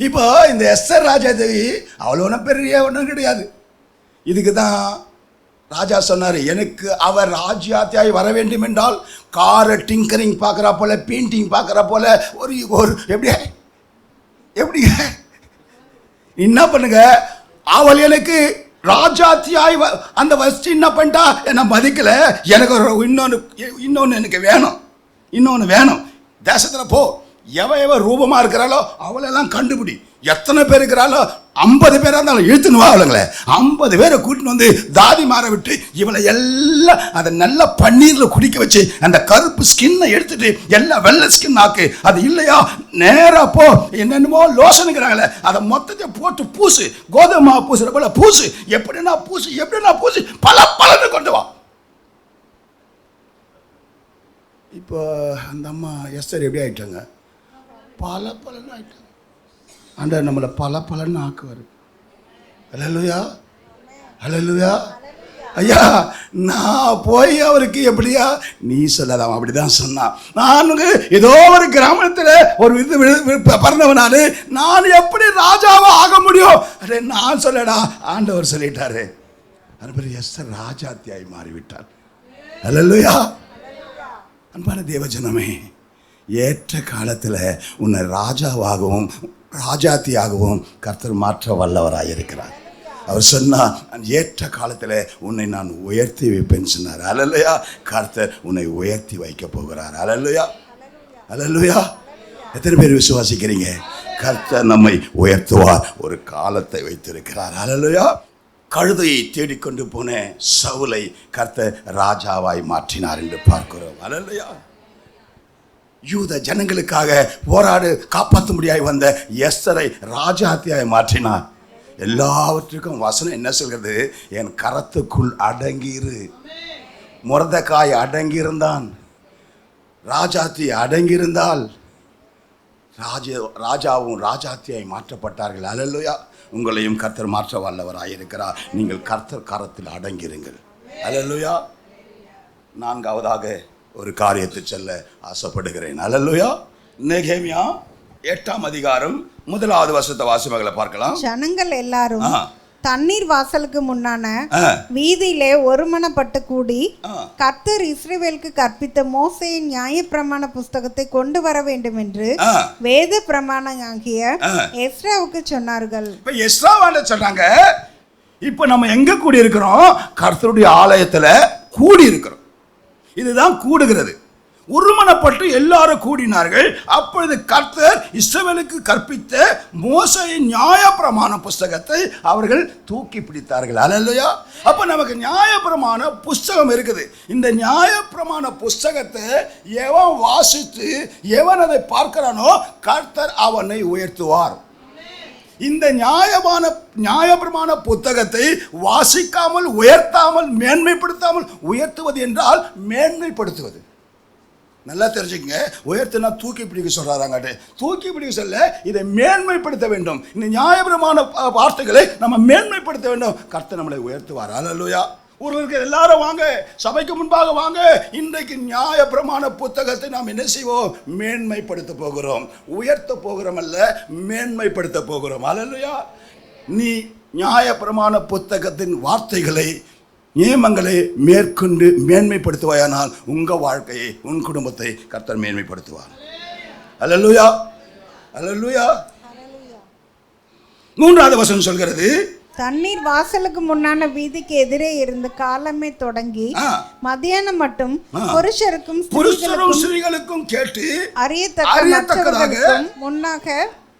இப்போ இந்த எஸ்ஆர் ராஜாதேவி அவ்வளோ ஒன்றும் பெரிய ஒன்றும் கிடையாது. இதுக்கு தான் ராஜா சொன்னார் எனக்கு அவர் ராஜ்யாத்தியாய் வர வேண்டும் என்றால் காரை டிங்கரிங் பார்க்குறா போல பெயிண்டிங் பார்க்குறா போல ஒரு ஒரு எப்படி? எப்படி? என்ன பண்ணுங்க? அவள் எனக்கு ராஜாத்தியாய் வ- அந்த ஃபஸ்ட்டு என்ன பண்ணிட்டா? என்னை மதிக்கல. எனக்கு ஒரு இன்னொன்று இன்னொன்று எனக்கு வேணும். இன்னொன்று வேணும். தேசத்தில் போ. எவ எவ ரூபமாக இருக்கிறாளோ அவளெல்லாம் கண்டுபிடி. எத்தனை பேர் இருக்கிறாளோ ஐம்பது பேராக இருந்தாலும் இழுத்துனுவா அவளுங்களே. ஐம்பது பேரை கூட்டின்னு வந்து தாதி மாற விட்டு இவளை எல்லாம் அதை நல்லா பன்னீரில் குடிக்க வச்சு அந்த கருப்பு ஸ்கின்னை எடுத்துட்டு எல்லாம் வெள்ளை ஸ்கின் ஆக்கு. அது இல்லையா? நேராக போ. என்னென்னமோ லோசனுங்கிறாங்களே அதை மொத்தத்தை போட்டு பூசு. கோதுமை மாவு பூசுற போல பூசு. எப்படின்னா பூசு எப்படின்னா பூசு. பல பலன்னு கொண்டு வா. இப்போ அந்த அம்மா எஸ்டர் எப்படி ஆயிட்டாங்க? பல பலன்னு ஆயிட்டாங்க ஆண்டவர் நம்மளை பல பலன் ஆக்குவார் அலலுயா அலலுயா ஐயா நான் போய் அவருக்கு எப்படியா? நீ சொல்லலாம். அப்படிதான் சொன்னான். நான் ஏதோ ஒரு கிராமத்தில் ஒரு இது வி- நான். எப்படி ராஜாவா ஆக முடியும்? அடே நான் சொல்லடா. ஆண்டவர் சொல்லிட்டாரு. அதுபடி எஸ்தர் ராஜாத்தியாய் மாறிவிட்டார். அல்லலுயா அன்பான தேவஜனமே ஏற்ற காலத்தில் உன்னை ராஜாவாகவும் ராஜாத்தியாகவும் கர்த்தர் மாற்ற வல்லவராக இருக்கிறார். அவர் சொன்னார் ஏற்ற காலத்தில் உன்னை நான் உயர்த்தி வைப்பேன்னு சொன்னார். அலல்லையா கர்த்தர் உன்னை உயர்த்தி வைக்க போகிறார். அலல்லையா அலல்லையா எத்தனை பேர் விசுவாசிக்கிறீங்க? கர்த்தர் நம்மை உயர்த்துவார். ஒரு காலத்தை வைத்திருக்கிறார். அலல்லையா கழுதையை தேடிக்கொண்டு போன சவுலை கர்த்தர் ராஜாவாய் மாற்றினார் என்று பார்க்கிறோம். அலல்லையா யூத ஜனங்களுக்காக போராடு காப்பாற்ற முடியாது வந்த எஸ்தரை ராஜாத்தியாய் மாற்றினார். எல்லாவற்றுக்கும் வசனம் என்ன சொல்கிறது? என் கரத்துக்குள் அடங்கியிரு. முரதக்காய் அடங்கியிருந்தான். ராஜாத்தி அடங்கியிருந்தால் ராஜ ராஜாவும் ராஜாத்தியாய் மாற்றப்பட்டார்கள். அலல்லுயா. உங்களையும் கர்த்தர் மாற்ற வல்லவராயிருக்கிறார். நீங்கள் கர்த்தர் கரத்தில் அடங்கிருங்கள் அலல்லுயா. நான்காவதாக ஒரு காரியத்தை சொல்ல ஆசைப்படுகிறேன் அல்லலுயா நெகேமியா எட்டாம் அதிகாரம் முதலாவது வருஷத்தை வாசிமகளை பார்க்கலாம் ஜனங்கள் எல்லாரும். தண்ணீர் வாசலுக்கு முன்னான வீதியிலே ஒருமனப்பட்டு கூடி. கர்த்தர் இஸ்ரவேலுக்கு கற்பித்த மோசையின் நியாயப்பிரமாண புஸ்தகத்தை கொண்டு வர வேண்டும் என்று. வேத பிரமாணம் ஆகிய. எஸ்ராவுக்கு சொன்னார்கள் இப்ப எஸ்ராவாண்ட சொன்னாங்க இப்ப நம்ம எங்க கூடி இருக்கிறோம் கர்த்தருடைய ஆலயத்துல கூடி இருக்கிறோம் இதுதான் கூடுகிறது. ஒருமனப்பட்டு எல்லாரும் கூடினார்கள். அப்பொழுது கர்த்தர் இஸ்ரவேலுக்கு கற்பித்த மோசையின் நியாயப்பிரமாண புஸ்தகத்தை அவர்கள் தூக்கி பிடித்தார்கள். அல்லையா அப்போ நமக்கு நியாயப்பிரமாண புஸ்தகம் இருக்குது. இந்த நியாயப்பிரமாண புஸ்தகத்தை எவன் வாசித்து எவன் அதை பார்க்கிறானோ கர்த்தர் அவனை உயர்த்துவார். இந்த நியாயமான நியாயபிரமான புத்தகத்தை வாசிக்காமல் உயர்த்தாமல் மேன்மைப்படுத்தாமல் உயர்த்துவது என்றால் மேன்மைப்படுத்துவது. நல்லா தெரிஞ்சுக்கங்க. உயர்த்தினா தூக்கி பிடிக்க சொல்றாங்க தூக்கி பிடிக்க சொல்ல இதை மேன்மைப்படுத்த வேண்டும். இந்த நியாயபிரமான வார்த்தைகளை நம்ம மேன்மைப்படுத்த வேண்டும். கர்த்தர் நம்மளை உயர்த்துவார். ஊரில் இருக்கிற எல்லாரும் வாங்க சபைக்கு முன்பாக வாங்க. இன்றைக்கு நியாய பிரமாண புத்தகத்தை நாம் என்ன செய்வோம்? மேன்மைப்படுத்த போகிறோம். உயர்த்த போகிறோம் அல்ல மேன்மைப்படுத்த போகிறோம். அல்லையா நீ நியாய பிரமாண புத்தகத்தின் வார்த்தைகளை நியமங்களை மேற்கொண்டு மேன்மைப்படுத்துவாயானால் உங்கள் வாழ்க்கையை உன் குடும்பத்தை கர்த்தர் மேன்மைப்படுத்துவார். அல்லேலூயா. அல்லேலூயா. மூன்றாவது வசனம் சொல்கிறது தண்ணீர் வாசலுக்கு முன்னான வீதிக்கு எதிரே இருந்து காலமே தொடங்கி ஆ, மத்தியானம் மட்டும். புருஷருக்கும் ஸ்திரீகளுக்கும் கேட்டு அறியத்தக்க முன்னாக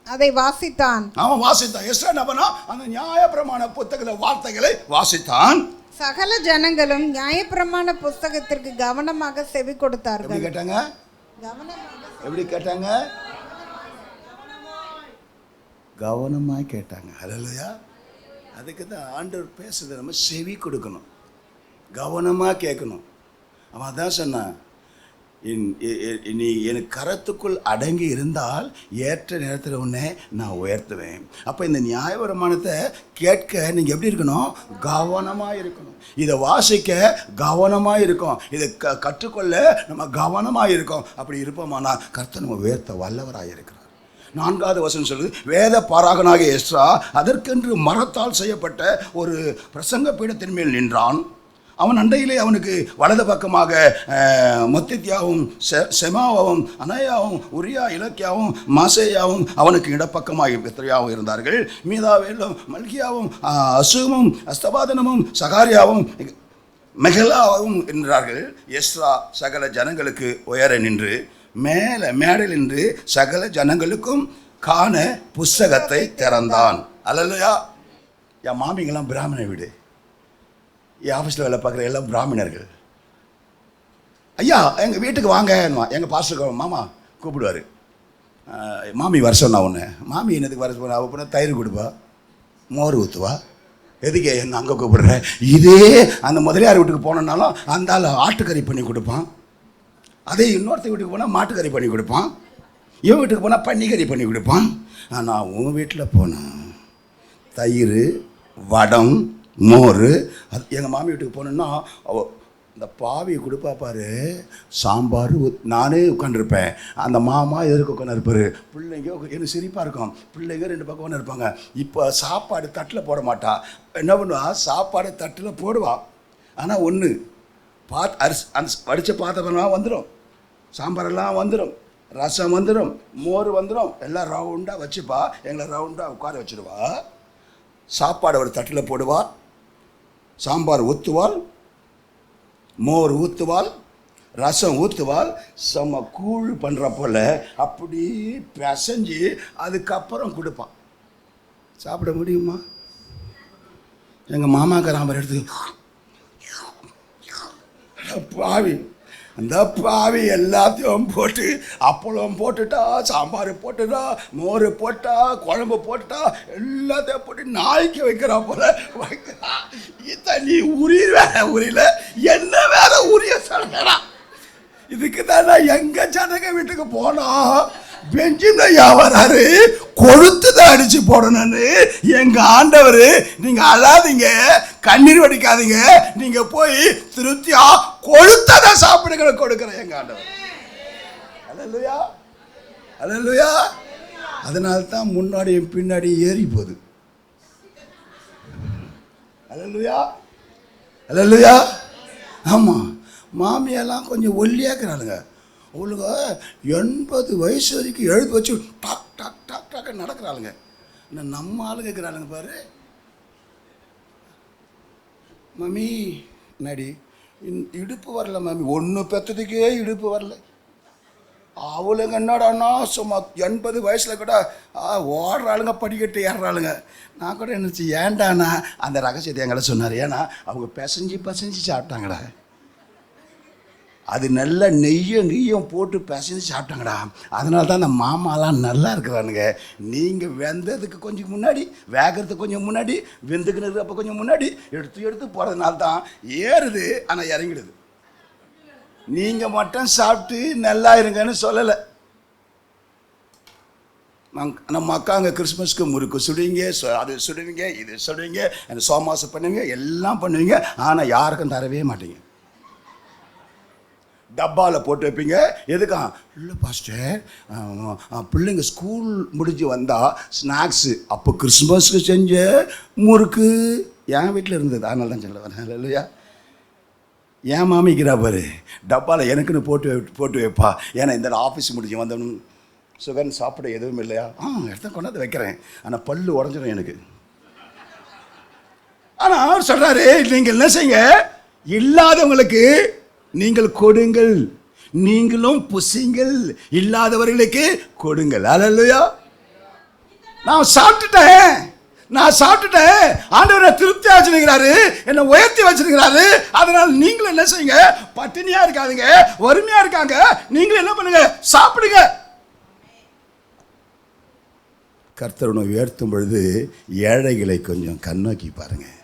அதை வாசித்தான். அவன் வாசித்தான். எஸ்ரா நபனா அந்த நியாயப்பிரமாண புத்தகத்துல வார்த்தைகளை வாசித்தான். சகல ஜனங்களும் நியாயப்பிரமாண புஸ்தகத்திற்கு கவனமாக செவி எப்படி கொடுத்தார்கள் கேட்டாங்க? கவனமாக எப்படி கேட்டாங்க? கவனமாக கேட்டாங்க. ஹலோயா அதுக்கு தான் ஆண்டவர் பேசுறதை நம்ம செவி கொடுக்கணும். கவனமாக கேட்கணும். அவன் அதான் சொன்னான் நீ என் கரத்துக்குள் அடங்கி இருந்தால் ஏற்ற நேரத்தில் உன்னை நான் உயர்த்துவேன். அப்போ இந்த நியாயபரமானத்தை கேட்க நீங்கள் எப்படி இருக்கணும்? கவனமாக இருக்கணும். இதை வாசிக்க கவனமாக இருக்கும். இதை க கற்றுக்கொள்ள நம்ம கவனமாக இருக்கோம். அப்படி இருப்போமானா கருத்தை நம்ம உயர்த்த வல்லவராக இருக்கிறோம் நான்காவது வசனம் சொல்லுது வேத பாராகனாக எஸ்ரா அதற்கென்று மரத்தால் செய்யப்பட்ட ஒரு பிரசங்க பீடத்தின் மேல் நின்றான். அவன் அண்டையிலே அவனுக்கு வலது பக்கமாக அஹ், மொத்தித்யாவும் செ செமாவும் அனயாவும் உரியா இலக்கியாவும் மாசேயாவும் அவனுக்கு இடப்பக்கமாக பித்ரியாவும் இருந்தார்கள். மீதாவேலும் மல்கியாவும் அசுமும் அஸ்தபாதனமும் சகாரியாவும் மெகலாவும் என்றார்கள் எஸ்ரா சகல ஜனங்களுக்கு உயர நின்று மேலே மேடையில் நின்று சகல ஜனங்களுக்கும் காண புஸ்தகத்தை திறந்தான். அல்லையா என் மாமிங்கெல்லாம் பிராமண வீடு. என் ஆஃபீஸில் வேலை பார்க்குற எல்லாம் பிராமணர்கள். ஐயா எங்கள் வீட்டுக்கு வாங்க எங்கள் பாஸ்டர் மாமா கூப்பிடுவார். மாமி வர சொன்னா ஒன்று மாமி என்னதுக்கு வர சொன்னா? அவள் போனால் தயிர் கொடுப்பா. மோர் ஊற்றுவா எதுக்கு என்ன அங்கே கூப்பிடுற? இதே அந்த முதலியார் வீட்டுக்கு போனோன்னாலும் அந்த ஆள் ஆட்டுக்கறி பண்ணி கொடுப்பான். அதே இன்னொருத்த வீட்டுக்கு போனால் மாட்டுக்கறி பண்ணி கொடுப்பான். இவன் வீட்டுக்கு போனால் பன்னிக்கறி பண்ணி கொடுப்பான். ஆனால் உன் வீட்டில் போனேன் தயிர் வடம் மோர் அது எங்கள் மாமி வீட்டுக்கு போனோன்னா அவ இந்த பாவி கொடுப்பா பாரு சாம்பார் நானே உட்காந்துருப்பேன் அந்த மாமா எதிர்க்க உட்காந்துருப்பாரு பிள்ளைங்க எனக்கு சிரிப்பாக இருக்கும். பிள்ளைங்க ரெண்டு பக்கம் ஒன்று இருப்பாங்க. இப்போ சாப்பாடு தட்டில் போட மாட்டா. என்ன பண்ணுவா? சாப்பாடு தட்டில் போடுவா. ஆனால் ஒன்று பாத் அரிசி அந்த வடித்த பாத்திரம்லாம் வந்துடும் சாம்பாரெல்லாம் வந்துடும் ரசம் வந்துடும் மோர் வந்துடும் எல்லாம் ரவுண்டாக வச்சுப்பா. எங்களை ரவுண்டாக உட்கார வச்சுடுவா சாப்பாடு ஒரு தட்டில் போடுவா. சாம்பார் ஊற்றுவாள் மோர் ஊற்றுவாள் ரசம் ஊற்றுவாள் செம்ம கூழ் பண்ணுற போல் அப்படி பிசைஞ்சு அதுக்கப்புறம் கொடுப்பான் சாப்பிட முடியுமா? எங்கள் மாமாக்கார அவர் எடுத்து பாவி. அந்த பாவி எல்லாத்தையும் போட்டு அப்பளம் போட்டுட்டா சாம்பார் போட்டுட்டா மோர் போட்டா குழம்பு போட்டுட்டா எல்லாத்தையும் போட்டு நாய்க்கு வைக்கிறா போல. வைக்கிறா. தண்ணி உரிய வேற உரியல என்ன வேற உரிய சொல்றா இதுக்கு தான் நான் எங்க ஜனங்க வீட்டுக்கு போனோம் பெஞ்சிம்ல யாவராரு கொழுத்து தான் அடிச்சு போடணும்னு எங்க ஆண்டவர் நீங்க அழாதீங்க கண்ணீர் வடிக்காதீங்க நீங்க போய் திருப்தியா கொழுத்ததை சாப்பிடுங்க கொடுக்குறேன் எங்க ஆண்டவர். அலல்லுயா அலல்லுயா அதனால தான் முன்னாடியும் பின்னாடி ஏறி போகுது. அலல்லுயா அலல்லுயா ஆமாம் மாமியெல்லாம் கொஞ்சம் ஒல்லியாக்குறாளுங்க அவளுங்க எண்பது வயசு வரைக்கும் எழுதி வச்சு டாக் டாக் டாக் டாக் நடக்கிறாளுங்க. இன்னும் நம்ம ஆளுங்க இருக்கிறாளுங்க பாரு. மம்மி நடி இடுப்பு வரல மம்மி ஒன்று பெற்றதுக்கே இடுப்பு வரல. அவளுங்க என்னடான்னா சும்மா எண்பது வயசில் கூட ஆ, ஓடுறாளுங்க படிக்கட்டு ஏறுறாளுங்க. நான் கூட என்னச்சு ஏன்டாண்ணா அந்த ரகசியத்தை எங்களை சொன்னார். ஏன்னா அவங்க பிசைஞ்சு பிசைஞ்சு சாப்பிட்டாங்கடா. அது நல்ல நெய்யும் நெய்யும் போட்டு பிசைஞ்சு சாப்பிட்டாங்கடா. அதனால தான் அந்த மாமாலாம் நல்லா இருக்கிறானுங்க. நீங்கள் வெந்ததுக்கு கொஞ்சம் முன்னாடி வேகிறதுக்கு கொஞ்சம் முன்னாடி வெந்துக்குனது அப்போ கொஞ்சம் முன்னாடி எடுத்து எடுத்து போகிறதுனால தான் ஏறுது ஆனால் இறங்கிடுது. நீங்கள் மட்டும் சாப்பிட்டு நல்லா இருங்கன்னு சொல்லலை. நம்ம அக்கா அங்கே கிறிஸ்மஸ்க்கு முறுக்கு சுடுவீங்க சு- அது சுடுவீங்க இது சுடுவீங்க அந்த சோமாசம் பண்ணுவீங்க எல்லாம் பண்ணுவீங்க ஆனால் யாருக்கும் தரவே மாட்டீங்க. டப்பாவில் போட்டு வைப்பீங்க. எதுக்கா? இல்லை பாஸ்டர் பிள்ளைங்க ஸ்கூல் முடிஞ்சு வந்தால் ஸ்நாக்ஸு அப்போ கிறிஸ்மஸ்க்கு செஞ்ச முறுக்கு. என் வீட்டில் இருந்தது. அதனால தான் சொல்ல வரேன். இல்லையா ஏன் மாமிக்கிறா பாரு. டப்பாவில் எனக்குன்னு போட்டு போட்டு வைப்பா. ஏன்னா இந்த ஆஃபீஸ் முடிஞ்சு வந்தவனும் சுகன் சாப்பிட எதுவும் இல்லையா? ஆ எடுத்து கொண்டாந்து வைக்கிறேன். ஆனால் பல் உடஞ்சிடும் எனக்கு. ஆனால் அவர் சொல்கிறாரு நீங்கள் என்ன செய்யுங்க? இல்லாதவங்களுக்கு நீங்கள் கொடுங்கள். நீங்களும் புசிங்கள். இல்லாதவர்களுக்கு கொடுங்கள். அல்லையா நான் சாப்பிட்டுட்டேன். நான் சாப்பிட்டுட்டேன். ஆண்டவரை திருப்தி வச்சிருக்கிறாரு என்னை உயர்த்தி வச்சிருக்கிறாரு. அதனால் நீங்களும் என்ன செய்யுங்க? பட்டினியா இருக்காதுங்க. வறுமையா இருக்காங்க. நீங்களும் என்ன பண்ணுங்க? சாப்பிடுங்க. கர்த்தர் உயர்த்தும் பொழுது ஏழைகளை கொஞ்சம் கண்ணோக்கி பாருங்கள்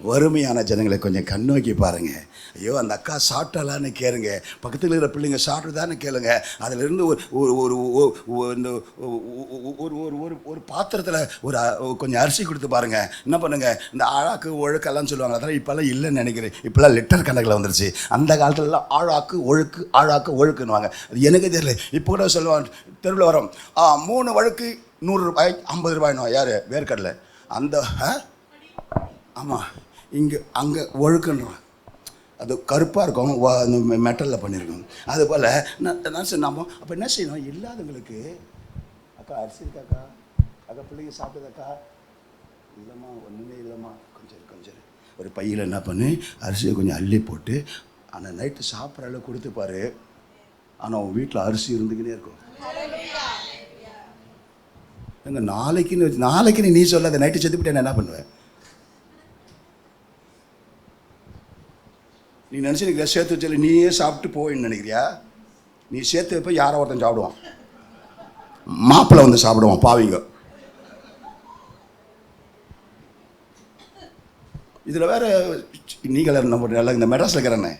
வறுமையான ஜனங்களை கொஞ்சம் கண்ணோக்கி பாருங்கள் ஐயோ அந்த அக்கா சாப்பிட்டாலான்னு கேளுங்க. பக்கத்தில் இருக்கிற பிள்ளைங்க சாப்பிட்டுதான்னு கேளுங்க. அதிலிருந்து ஒரு ஒரு ஒரு இந்த ஒரு ஒரு ஒரு ஒரு பாத்திரத்தில் ஒரு கொஞ்சம் அரிசி கொடுத்து பாருங்க. என்ன பண்ணுங்கள் இந்த ஆழாக்கு ஒழுக்கெல்லாம் சொல்லுவாங்க. அதெல்லாம் இப்போல்லாம் இல்லைன்னு நினைக்கிறேன். இப்போல்லாம் லிட்டர் கணக்கில் வந்துருச்சு. அந்த காலத்துலலாம் ஆழாக்கு ஒழுக்கு ஆழாக்கு ஒழுக்குன்னுவாங்க. அது எனக்கு தெரியல. இப்போ கூட சொல்லுவாங்க தெருவில் வரோம். ஆ மூணு வழுக்கு நூறு ரூபாய் ஐம்பது ரூபாய்னோ யார்? வேர்க்கடலை. அந்த ஆ? ஆமாம் இங்கே அங்கே ஒழுக்கன்றான் அது கருப்பாக இருக்கும் அந்த மெட்டலில் பண்ணியிருக்கோம் அதுபோல் நான் நான் சொன்ன நம்ம அப்போ என்ன செய்யணும்? இல்லாதவங்களுக்கு அக்கா அரிசி இருக்காக்கா அக்கா? பிள்ளைங்க சாப்பிட்டதாக்கா இல்லைம்மா ஒன்றுமே இல்லைம்மா. கொஞ்சம் கொஞ்சம் ஒரு பையில் என்ன பண்ணு அரிசியை கொஞ்சம் அள்ளி போட்டு ஆனால் நைட்டு சாப்பிட்ற அளவு கொடுத்து பாரு. ஆனால் உன் வீட்டில் அரிசி இருந்துக்கினே இருக்கும். எங்க நாளைக்குன்னு நாளைக்குன்னு நீ சொல்லாத நைட்டு செத்துப்பிட்டு நான் என்ன பண்ணுவேன் நீ நினச்சி நினச்சிருக்கிற சேர்த்து வச்சல நீயே சாப்பிட்டு போயின்னு நினைக்கிறியா? நீ சேர்த்து வைப்ப யாரோ ஒருத்தன் சாப்பிடுவான். மாப்பிள்ளை வந்து சாப்பிடுவான் பாவிங்க. இதில் வேற நீங்கள் நம்ம நல்லா இந்த மெட்ராஸில் இருக்கிறேன்னே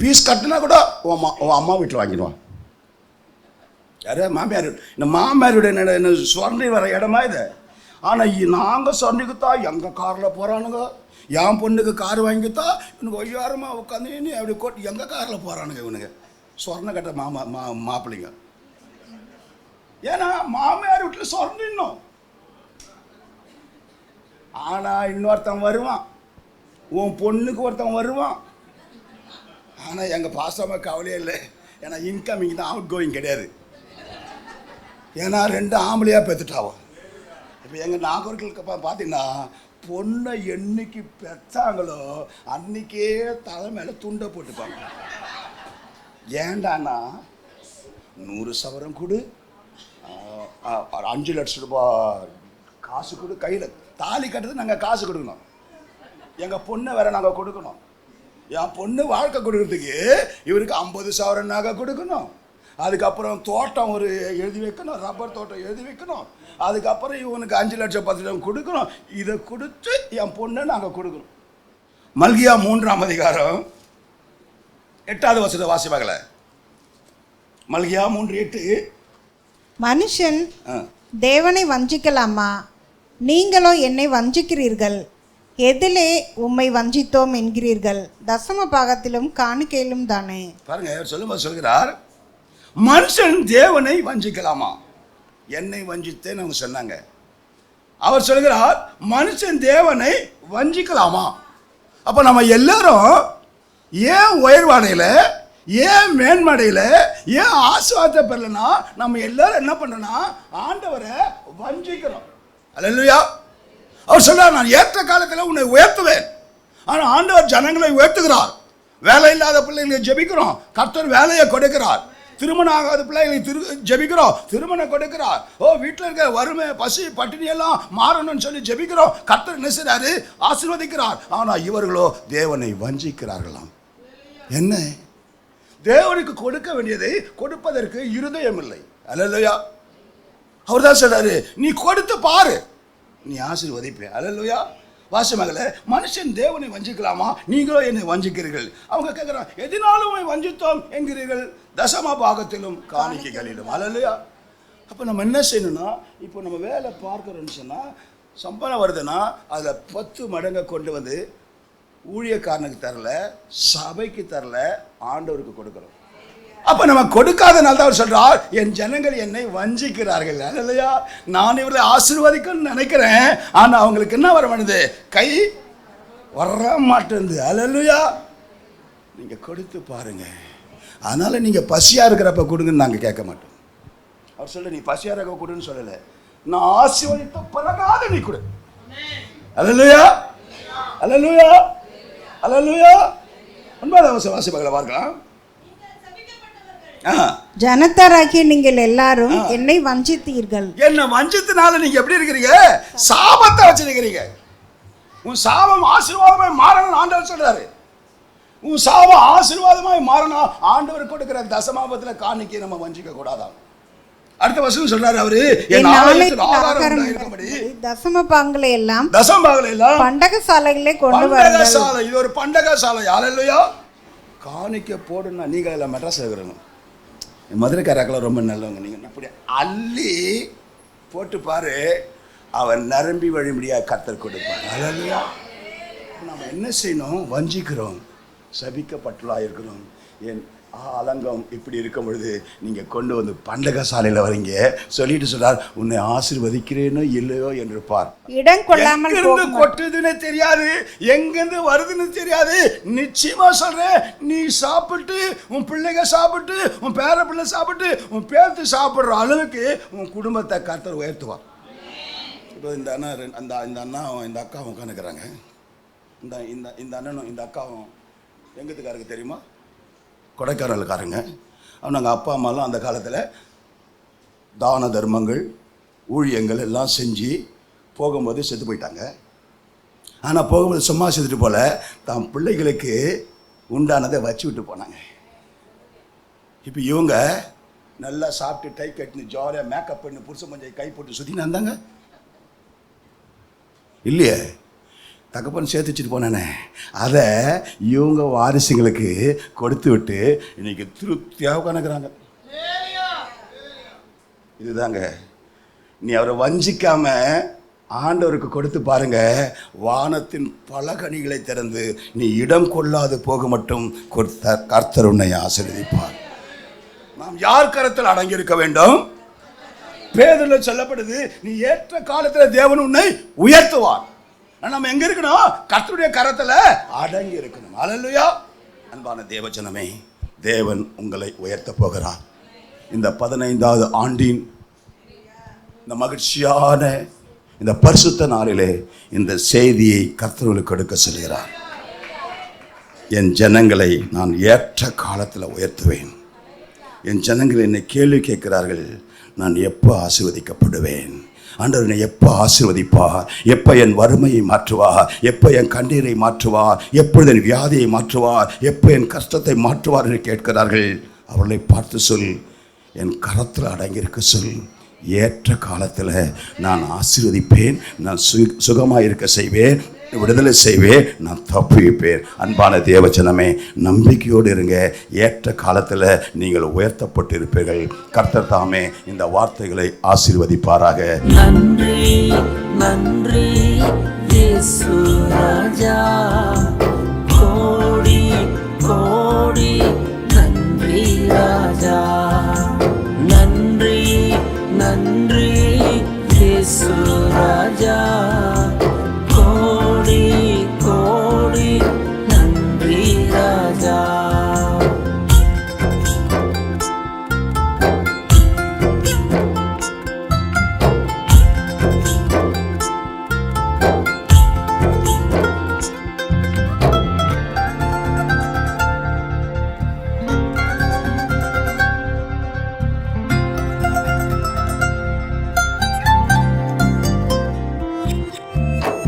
ஃபீஸ் கட்டினா கூட உன் அம்மா உன் அம்மா வீட்டில் வாங்கிடுவான். யார்? மாமியார் இந்த மாமியாருடைய என்ன என்ன சொர்ணி வர இடமா இது? ஆனால் நாங்கள் சொர்ணிக்குத்தா எங்கள் காரில் போகிறானுங்க என் பொண்ணுக்கு கார் வாங்கித்தா இவனுக்கு ஒய்யாரமாக உட்காந்து நீ அப்படி கோட்டு எங்கள் காரில் போகிறானுங்க இவனுங்க? சொர்ண கட்ட மாமா மா மாப்பிள்ளைங்க. ஏன்னா மாமியார் வீட்டில் இன்னும். ஆனால் இன்னொருத்தன் வருவான். உன் பொண்ணுக்கு ஒருத்தன் வருவான். ஆனால் எங்கள் பாசமாக கவலையே இல்லை. ஏன்னா இன்கமிங் தான் அவுட் கோயிங் கிடையாது. ஏன்னா ரெண்டு ஆம்பளையாக பெற்றுட்டாவோ இப்போ எங்கள் நாகர்களுக்கு பார்த்தீங்கன்னா பொண்ணை என்னைக்கு பெற்றாங்களோ அன்னைக்கே தலை மேலே துண்டை போட்டுப்பாங்க. ஏண்டான்னா நூறு சவரம் கொடு. அஞ்சு லட்சம் ரூபா காசு கொடு கையில். தாலி கட்டுறது நாங்கள் காசு கொடுக்கணும். எங்கள் பொண்ணை வேற நாங்கள் கொடுக்கணும். என் பொண்ணு வாழ்க்கை கொடுக்கறதுக்கு இவருக்கு ஐம்பது சவரம் நகை கொடுக்கணும். அதுக்கப்புறம் தோட்டம் ஒரு எழுதி வைக்கணும் ரப்பர் தோட்டம் எழுதி வைக்கணும். அதுக்கப்புறம் இவனுக்கு அஞ்சு லட்சம் பத்து லட்சம் கொடுக்கணும். இதை கொடுத்து என் பொண்ணை நாங்கள் கொடுக்கணும். மல்கியா மூன்றாம் அதிகாரம் எட்டாவது வருஷத்தை வாசிப்பாங்கள மல்கியா மூன்று எட்டு. மனுஷன் தேவனை வஞ்சிக்கலாமா? நீங்களோ என்னை வஞ்சிக்கிறீர்கள். எதிலே உம்மை வஞ்சித்தோம் என்கிறீர்கள். தசம பாகத்திலும் காணிக்கையிலும் தானே? பாருங்க சொல்லும்போது சொல்கிறார். மனுஷன் தேவனை வஞ்சிக்கலாமா? என்னை வஞ்சித்தேன்னு அவங்க சொன்னாங்க. அவர் சொல்கிறார் மனுஷன் தேவனை வஞ்சிக்கலாமா? அப்போ நம்ம எல்லாரும் ஏன் உயர்வாடையில் ஏன் மேன்மடையில் ஏன் ஆசுவாதத்தை பெறலனா நம்ம எல்லாரும் என்ன பண்ணோம்னா ஆண்டவரை வஞ்சிக்கிறோம். அல்லையா அவர் சொல்றார் நான் ஏற்ற காலத்தில் உன்னை உயர்த்துவேன். ஆனால் ஆண்டவர் ஜனங்களை உயர்த்துகிறார். வேலை இல்லாத பிள்ளைங்களை ஜெபிக்கிறோம். கர்த்தர் வேலையை கொடுக்கிறார். திருமணம் ஆகாத பிள்ளைகளை திரு ஜெபிக்கிறோம். திருமணம் கொடுக்கிறார். ஓ வீட்டில் இருக்கிற வறுமை பசி பட்டினி எல்லாம் மாறணும்னு சொல்லி ஜெபிக்கிறோம். கர்த்தர் என்ன செய்கிறாரு ஆசீர்வதிக்கிறார். ஆனால் இவர்களோ தேவனை வஞ்சிக்கிறார்களாம். என்ன? தேவனுக்கு கொடுக்க வேண்டியதை கொடுப்பதற்கு இருதயம் இல்லை அல்லையா அவர் தான் சொல்றாரு நீ கொடுத்து பாரு. நீ ஆசீர்வதிப்பேன். அல்லையா வாசமகள மனுஷன் தேவனை வஞ்சிக்கலாமா? நீங்களோ என்னை வஞ்சிக்கிறீர்கள். அவங்க கேட்குறாங்க எதினாலும் வஞ்சித்தோம் என்கிறீர்கள். தசம பாகத்திலும் காணிக்கைகளிலும். அல்லையா அப்போ நம்ம என்ன செய்யணும்னா இப்போ நம்ம வேலை பார்க்குறோம்னு சொன்னால் சம்பளம் வருதுன்னா அதில் பத்து மடங்கை கொண்டு வந்து ஊழியக்காரனுக்கு தரல சபைக்கு தரல ஆண்டவருக்கு கொடுக்குறோம். அப்ப நம்ம கொடுக்காதனால தான் அவர் சொல்றார் என் ஜனங்கள் என்னை வஞ்சிக்கிறார்கள். இல்லையா நான் இவரை ஆசீர்வதிக்கணும்னு நினைக்கிறேன். ஆனா அவங்களுக்கு என்ன வர வேண்டுது கை வர மாட்டேங்குது அல்லையா? நீங்க கொடுத்து பாருங்க. அதனால நீங்க பசியா இருக்கிறப்ப கொடுங்கன்னு நாங்க கேட்க மாட்டோம். அவர் சொல்ல நீ பசியா இருக்க கொடுன்னு சொல்லல. நான் ஆசீர்வதித்த பிறகாத நீ கொடு. அல்லையா? அல்லையா? அல்லையா? ஒன்பதாவது வாசிப்பாங்களா பார்க்கலாம். ஆ ஜனத்தாராகிய நீங்கள் எல்லாரும் என்னை வஞ்சித்தீர்கள். என்ன வஞ்சத்தினால நீங்க எப்படி இருக்கிறீங்க? சாபத்தை வச்சிருக்கிறீங்க. உன் சாபம் ஆசீர்வாதமாய் மாறணும் ஆண்டவர் சொல்றாரு. உன் சாபம் ஆசீர்வாதமாய் மாறணும் ஆண்டவர் கொடுக்கிற தசமாபத்துல காணிக்கை நம்ம வஞ்சிக்க கூடாதாம். அடுத்த வசனம் சொல்றாரு அவரு என் ஆலயத்தில் ஆகாரம் தசம பாங்களை எல்லாம் தசம்பாகல எல்லாம் பண்டக சாலைகளே கொண்டு பண்டக வருங்கள். சாலை இது ஒரு பண்டக சாலை இல்லையா காணிக்க போடுன்னா நீங்க அதில் மெட்ராஸ் இருக்கிறவங்க மதுரைக்காரக்கெல்லாம் ரொம்ப நல்லவங்க. நீங்கள் அப்படி அள்ளி போட்டு பாரு அவன் நரம்பி வழிமுடியா கத்தர் கொடுப்பான் அல்லையா. நம்ம என்ன செய்யணும்? வஞ்சிக்கிறோம். சபிக்கப்பட்டுலா இருக்கிறோம். என் அலங்கம் இப்படி இருக்கும் பொழுது நீங்க கொண்டு வந்து பண்டக சாலையில வரீங்க. சொல்லிட்டு சொல்றார் உன்னை ஆசீர்வதிக்கிறேனோ இல்லையோ? என்று பார். இடம் கொள்ளாமல் கொட்டுதுன்னு தெரியாது. எங்கிருந்து வருதுன்னு தெரியாது. நிச்சயமா சொல்றேன். நீ சாப்பிட்டு உன் பிள்ளைங்க சாப்பிட்டு உன் பேர பிள்ளை சாப்பிட்டு உன் பேர்த்து சாப்பிடுற அளவுக்கு உன் குடும்பத்தை கர்த்தர் உயர்த்துவார். இப்போ இந்த அண்ணா அந்த இந்த அண்ணாவும் இந்த அக்காவும் உட்காந்துக்கிறாங்க இந்த இந்த இந்த அண்ணனும் இந்த அக்காவும் எங்கத்துக்காரங்க தெரியுமா? கொடைக்கானலுக்காரங்க நாங்கள் அப்பா அம்மாலாம் அந்த காலத்தில் தான தர்மங்கள் ஊழியங்கள் எல்லாம் செஞ்சு போகும்போது செத்து போயிட்டாங்க. ஆனால் போகும்போது சும்மா செத்துட்டு போல தம் பிள்ளைகளுக்கு உண்டானதை வச்சு விட்டு போனாங்க. இப்போ இவங்க நல்லா சாப்பிட்டு டை கட்டினு ஜாலியாக மேக்கப் பண்ணி புருஷ மஞ்சள் கை போட்டு சுற்றின்னு இருந்தாங்க. இல்லையே? தகப்பன் சேர்த்து வச்சுட்டு போனானே. அதை இவங்க வாரிசுங்களுக்கு கொடுத்து விட்டு இன்னைக்கு திருப்தியாக உட்காந்துக்கிறாங்க இதுதாங்க. நீ அவரை வஞ்சிக்காம ஆண்டவருக்கு கொடுத்து பாருங்க. வானத்தின் பல கனிகளை திறந்து நீ இடம் கொள்ளாது போக மட்டும் கொடுத்த கர்த்தர் உன்னை ஆசீர்வதிப்பார். நாம் யார் கரத்தில் அடங்கியிருக்க வேண்டும்? பேதுல சொல்லப்படுது நீ ஏற்ற காலத்தில் தேவன் உன்னை உயர்த்துவான் நம்ம எங்க இருக்கணும்? கர்த்தருடைய கரத்துல அடங்கி இருக்கணும். அலல்லையா அன்பான தேவஜனமே தேவன் உங்களை உயர்த்த போகிறார். இந்த பதினைந்தாவது ஆண்டின் இந்த மகிழ்ச்சியான இந்த பரிசுத்த நாளிலே இந்த செய்தியை கர்த்தர்களுக்கு எடுக்க செல்கிறார். என் ஜனங்களை நான் ஏற்ற காலத்தில் உயர்த்துவேன். என் ஜனங்கள் என்னை கேள்வி கேட்கிறார்கள் நான் எப்போ ஆசிர்வதிக்கப்படுவேன்? ஆண்டவர் என்னை எப்போ ஆசீர்வதிப்பார்? எப்போ என் வறுமையை மாற்றுவார்? எப்போ என் கண்ணீரை மாற்றுவார்? எப்பொழுது என் வியாதியை மாற்றுவார்? எப்போ என் கஷ்டத்தை மாற்றுவார் என்று கேட்கிறார்கள். அவர்களை பார்த்து சொல் என் கரத்தில் அடங்கியிருக்க சொல் ஏற்ற காலத்தில் நான் ஆசீர்வதிப்பேன் நான் சு சுகமாக இருக்க செய்வேன் விடுதலை செய்வேன் நான் தப்புவிப்பேன். அன்பான தேவச்சனமே நம்பிக்கையோடு இருங்க. ஏற்ற காலத்தில் நீங்கள் உயர்த்தப்பட்டிருப்பீர்கள். கர்த்தர் தாமே இந்த வார்த்தைகளை ஆசீர்வதிப்பாராக. நன்றி நன்றி ராஜா. கோடி கோடி நன்றி ராஜா. நன்றி நன்றி ராஜா.